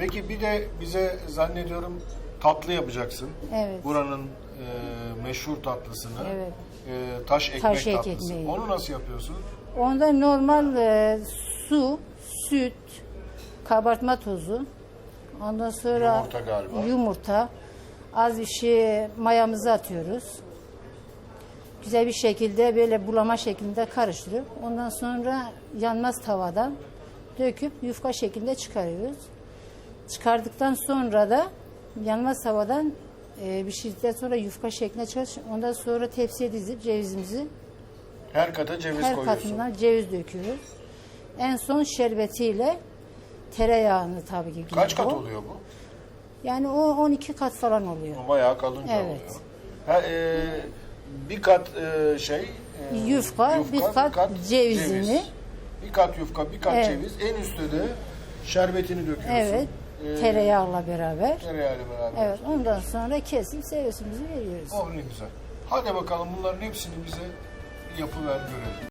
Peki bir de bize zannediyorum tatlı yapacaksın. Evet. Buranın e, meşhur tatlısını. Evet. E, taş ekmek Taş ek tatlısı. ekmeği. Onu nasıl yapıyorsun? Onda normal e, su, süt, kabartma tozu, ondan sonra Yumurta galiba. yumurta, az bir şey mayamızı atıyoruz. Güzel bir şekilde böyle bulama şeklinde karıştırıp ondan sonra yanmaz tavadan döküp yufka şeklinde çıkarıyoruz. Çıkardıktan sonra da yanmaz tavadan e, pişirdikten sonra yufka şeklinde çıkar. Ondan sonra tepsiye dizip cevizimizi Her kata ceviz her koyuyorsun. katından ceviz döküyoruz. En son şerbetiyle tereyağını tabii ki. Kaç kat o. oluyor bu? Yani o 12 kat falan oluyor. Bayağı kalınca Evet. oluyor. Ha, e, bir kat e, şey e, Yufka, bir kat cevizini. ceviz. Bir kat yufka, bir kat Evet. ceviz. En üstte de şerbetini döküyorsun. Evet. E, Tereyağla beraber. Tereyağıyla beraber. Evet. Ondan sonra kesip servisimizi veriyoruz. Oh ne güzel. Hadi bakalım bunların hepsini bize yapıver görelim.